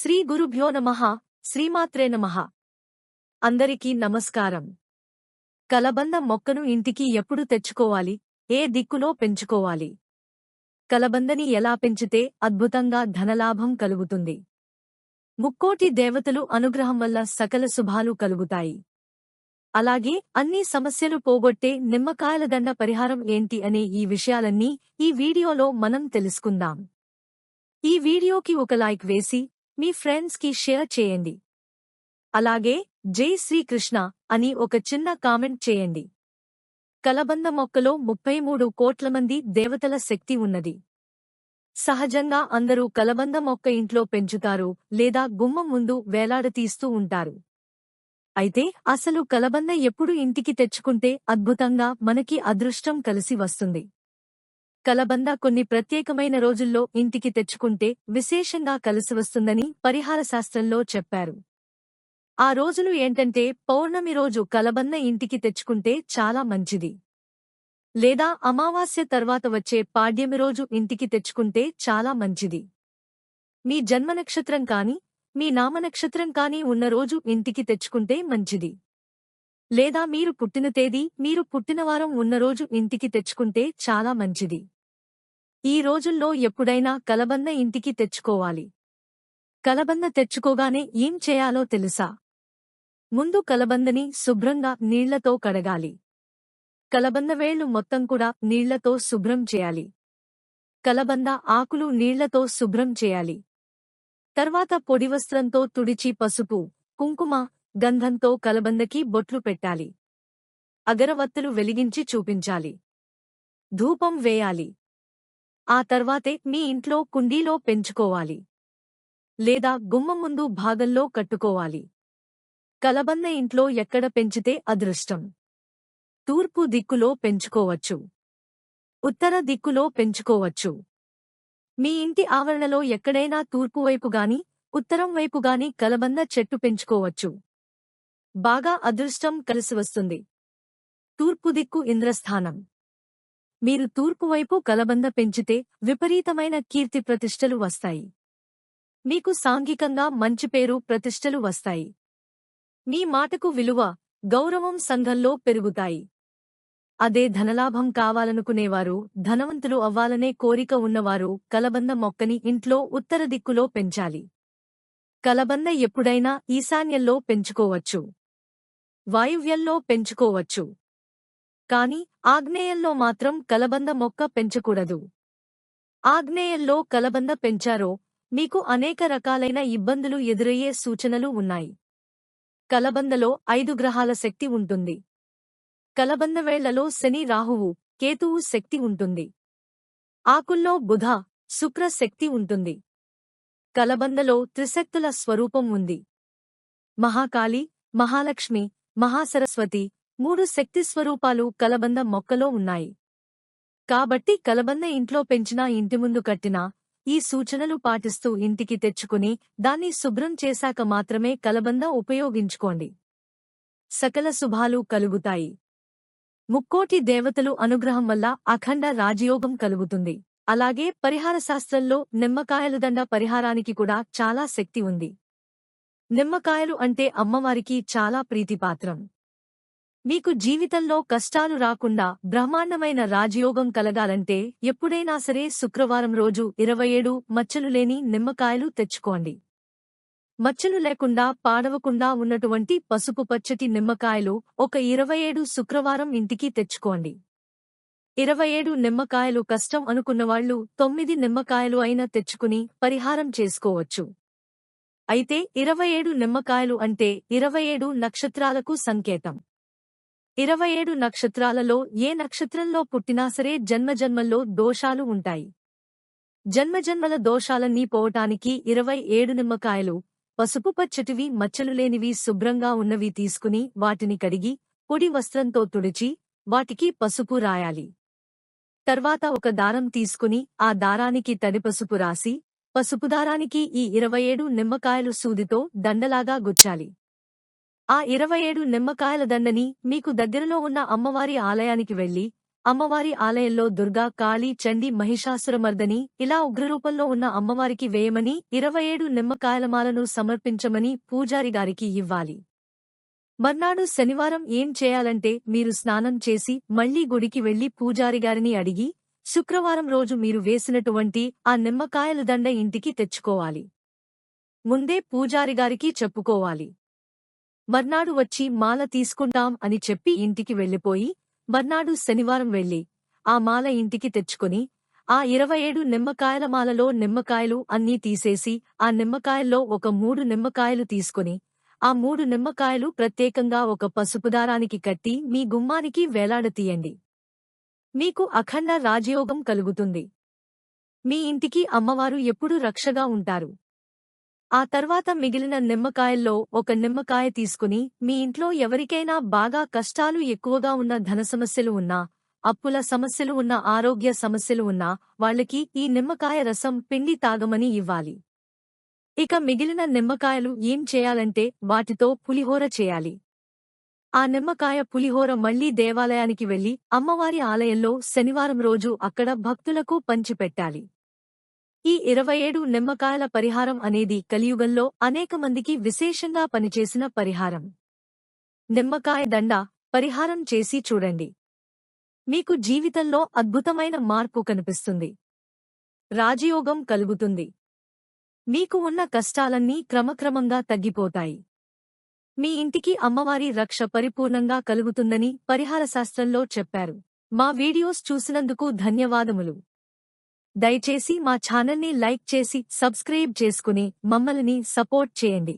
శ్రీ గురుభ్యో నమః శ్రీమాత్రే నమః. అందరికీ నమస్కారం. కలబంద మొక్కను ఇంటికి ఎప్పుడు తెచ్చుకోవాలి? ఏ దిక్కులో పెంచుకోవాలి? కలబందని ఎలా పెంచితే అద్భుతంగా ధనలాభం కలుగుతుంది? ముక్కోటి దేవతలు అనుగ్రహం వల్ల సకల శుభాలు కలుగుతాయి. అలాగే అన్ని సమస్యలు పోగొట్టే నిమ్మకాయల దండ పరిహారం ఏంటి అనే ఈ విషయాలన్నీ ఈ వీడియోలో మనం తెలుసుకుందాం. ఈ వీడియోకి ఒక లైక్ వేసి మీ ఫ్రెండ్స్కి షేర్ చేయండి. అలాగే జై శ్రీకృష్ణ అని ఒక చిన్న కామెంట్ చేయండి. కలబంద మొక్కలో ముప్పై మూడు కోట్ల మంది దేవతల శక్తి ఉన్నది. సహజంగా అందరూ కలబంద మొక్క ఇంట్లో పెంచుతారు లేదా గుమ్మం ముందు వేలాడతీస్తూ ఉంటారు. అయితే అసలు కలబంద ఎప్పుడు ఇంటికి తెచ్చుకుంటే అద్భుతంగా మనకి అదృష్టం కలిసి వస్తుంది. కలబంద కొన్ని ప్రత్యేకమైన రోజుల్లో ఇంటికి తెచ్చుకుంటే విశేషంగా కలిసి వస్తుందని పరిహార శాస్త్రంలో చెప్పారు. ఆ రోజులు ఏంటంటే పౌర్ణమి రోజు కలబంద ఇంటికి తెచ్చుకుంటే చాలా మంచిది. లేదా అమావాస్య తర్వాత వచ్చే పాడ్యమి రోజు ఇంటికి తెచ్చుకుంటే చాలా మంచిది. మీ జన్మ నక్షత్రం కాని మీ నామనక్షత్రం కాని ఉన్న రోజు ఇంటికి తెచ్చుకుంటే మంచిది. లేదా మీరు పుట్టిన తేదీ మీరు పుట్టిన వారం ఉన్న రోజు ఇంటికి తెచ్చుకుంటే చాలా మంచిది. ఈ రోజుల్లో ఎప్పుడైనా కలబంద ఇంటికి తెచ్చుకోవాలి. కలబంద తెచ్చుకోగానే ఏం చేయాలో తెలుసా? ముందు కలబందని శుభ్రంగా నీళ్ళతో కడగాలి. కలబంద వేళ్ళు మొత్తం కూడా నీళ్ళతో శుభ్రం చేయాలి. కలబంద ఆకులు నీళ్ళతో శుభ్రం చేయాలి. తర్వాత పొడి వస్త్రంతో తుడిచి పసుపు కుంకుమ గంధంతో కలబందకి బొట్లు పెట్టాలి. అగరవత్తులు వెలిగించి చూపించాలి. ధూపం వేయాలి. ఆ తర్వాతే మీ ఇంట్లో కుండీలో పెంచుకోవాలి. లేదా గుమ్మ ముందు భాగంలో కట్టుకోవాలి. కలబంద ఇంట్లో ఎక్కడ పెంచితే అదృష్టం. తూర్పు దిక్కులో పెంచుకోవచ్చు. ఉత్తర దిక్కులో పెంచుకోవచ్చు. మీ ఇంటి ఆవరణలో ఎక్కడైనా తూర్పు వైపుగాని ఉత్తరం వైపుగాని కలబంద చెట్టు పెంచుకోవచ్చు. బాగా అదృష్టం కలిసి వస్తుంది. తూర్పు దిక్కు ఇంద్రస్థానం. మీరు తూర్పువైపు కలబంద పెంచితే విపరీతమైన కీర్తి ప్రతిష్టలు వస్తాయి. మీకు సాంఘికంగా మంచి పేరు ప్రతిష్టలు వస్తాయి. మీ మాటకు విలువ గౌరవం సంఘంలో పెరుగుతాయి. అదే ధనలాభం కావాలనుకునేవారు ధనవంతులు అవ్వాలనే కోరిక ఉన్నవారు కలబంద మొక్కని ఇంట్లో ఉత్తర దిక్కులో పెంచాలి. కలబంద ఎప్పుడైనా ఈశాన్యంలో పెంచుకోవచ్చు. వాయువ్యంలో పెంచుకోవచ్చు. కాని ఆగ్నేయంలో మాత్రం కలబంద మొక్క పెంచకూడదు. ఆగ్నేయంలో కలబంద పెంచారో మీకు అనేక రకాలైన ఇబ్బందులు ఎదురయ్యే సూచనలు ఉన్నాయి. కలబందలో ఐదు గ్రహాల శక్తి ఉంటుంది. కలబందవేళ్ళలో శని రాహువు కేతువు శక్తి ఉంటుంది. ఆకుల్లో బుధ శుక్ర శక్తి ఉంటుంది. కలబందలో త్రిశక్తుల స్వరూపం ఉంది. మహాకాళి మహాలక్ష్మి మహాసరస్వతి మూడు శక్తి స్వరూపాలు కలబంద మొక్కలో ఉన్నాయి. కాబట్టి కలబంద ఇంట్లో పెంచినా ఇంటి ముందు కట్టినా ఈ సూచనలు పాటిస్తూ ఇంటికి తెచ్చుకుని దాన్ని శుభ్రం చేశాక మాత్రమే కలబంద ఉపయోగించుకోండి. సకల శుభాలు కలుగుతాయి. ముక్కోటి దేవతలు అనుగ్రహం వల్ల అఖండ రాజయోగం కలుగుతుంది. అలాగే పరిహార శాస్త్రంలో నిమ్మకాయలు దండ పరిహారానికి కూడా చాలా శక్తి ఉంది. నిమ్మకాయలు అంటే అమ్మవారికి చాలా ప్రీతిపాత్రం. మీకు జీవితంలో కష్టాలు రాకుండా బ్రహ్మాండమైన రాజయోగం కలగాలంటే ఎప్పుడైనా సరే శుక్రవారం రోజు ఇరవై ఏడు మచ్చలు లేని నిమ్మకాయలు తెచ్చుకోండి. మచ్చలు లేకుండా పాడవకుండా ఉన్నటువంటి పసుపు పచ్చటి నిమ్మకాయలు ఒక ఇరవై ఏడు శుక్రవారం ఇంటికి తెచ్చుకోండి. ఇరవై ఏడు నిమ్మకాయలు కష్టం అనుకున్నవాళ్ళు తొమ్మిది నిమ్మకాయలు అయినా తెచ్చుకుని పరిహారం చేసుకోవచ్చు. అయితే ఇరవై ఏడు నిమ్మకాయలు అంటే ఇరవై ఏడు నక్షత్రాలకు సంకేతం. ఇరవై ఏడు నక్షత్రాలలో ఏ నక్షత్రంలో పుట్టినా సరే జన్మజన్మల్లో దోషాలు ఉంటాయి. జన్మజన్మల దోషాలన్నీ పోవటానికి ఇరవై ఏడు నిమ్మకాయలు పసుపు పచ్చటివి మచ్చలు లేనివి శుభ్రంగా ఉన్నవి తీసుకుని వాటిని కడిగి పొడి వస్త్రంతో తుడిచి వాటికి పసుపు రాయాలి. తర్వాత ఒక దారం తీసుకుని ఆ దారానికి తడిపసుపు రాసి పసుపు దారానికి ఈ ఇరవై ఏడు నిమ్మకాయలు సూదితో దండలాగా గుచ్చాలి. ఆ ఇరవై ఏడు నిమ్మకాయల దండని మీకు దగ్గరలో ఉన్న అమ్మవారి ఆలయానికి వెళ్ళి అమ్మవారి ఆలయంలో దుర్గా కాళీ చండి మహిషాసురమర్దని ఇలా ఉగ్రరూపంలో ఉన్న అమ్మవారికి వేయమని ఇరవై ఏడు నిమ్మకాయలమాలను సమర్పించమని పూజారి గారికి ఇవ్వాలి. మర్నాడు శనివారం ఏం చేయాలంటే మీరు స్నానం చేసి మళ్ళీ గుడికి వెళ్ళి పూజారిగారిని అడిగి శుక్రవారం రోజు మీరు వేసినటువంటి ఆ నిమ్మకాయల దండ ఇంటికి తెచ్చుకోవాలి. ముందే పూజారిగారికి చెప్పుకోవాలి. మర్నాడు వచ్చి మాల తీసుకుంటాం అని చెప్పి ఇంటికి వెళ్ళిపోయి మర్నాడు శనివారం వెళ్ళి ఆ మాల ఇంటికి తెచ్చుకుని ఆ ఇరవై ఏడు నిమ్మకాయల మాలలో నిమ్మకాయలు అన్నీ తీసేసి ఆ నిమ్మకాయల్లో ఒక మూడు నిమ్మకాయలు తీసుకుని ఆ మూడు నిమ్మకాయలు ప్రత్యేకంగా ఒక పసుపుదారానికి కట్టి మీ గుమ్మానికి వేలాడతీయండి. మీకు అఖండ రాజయోగం కలుగుతుంది. మీ ఇంటికి అమ్మవారు ఎప్పుడూ రక్షగా ఉంటారు. ఆ తర్వాత మిగిలిన నిమ్మకాయల్లో ఒక నిమ్మకాయ తీసుకుని మీ ఇంట్లో ఎవరికైనా బాగా కష్టాలు ఎక్కువగా ఉన్న ధన సమస్యలు ఉన్నా అప్పుల సమస్యలు ఉన్న ఆరోగ్య సమస్యలు ఉన్నా వాళ్ళకి ఈ నిమ్మకాయ రసం పిండి తాగమని ఇవ్వాలి. ఇక మిగిలిన నిమ్మకాయలు ఏం చేయాలంటే వాటితో పులిహోర చేయాలి. ఆ నిమ్మకాయ పులిహోర మళ్ళీ దేవాలయానికి వెళ్ళి అమ్మవారి ఆలయంలో శనివారం రోజు అక్కడ భక్తులకు పంచిపెట్టాలి. ఈ ఇరవై ఏడు నిమ్మకాయల పరిహారం అనేది కలియుగంలో అనేక మందికి విశేషంగా పనిచేసిన పరిహారం. నిమ్మకాయ దండ పరిహారం చేసి చూడండి. మీకు జీవితంలో అద్భుతమైన మార్పు కనిపిస్తుంది. రాజయోగం కలుగుతుంది. మీకు ఉన్న కష్టాలన్నీ క్రమక్రమంగా తగ్గిపోతాయి. మీ ఇంటికి అమ్మవారి రక్ష పరిపూర్ణంగా కలుగుతుందని పరిహార శాస్త్రంలో చెప్పారు. మా వీడియోస్ చూసినందుకు ధన్యవాదములు. దయచేసి మా ఛానల్ని లైక్ చేసి సబ్స్క్రైబ్ చేసుకుని మమ్మల్ని సపోర్ట్ చేయండి.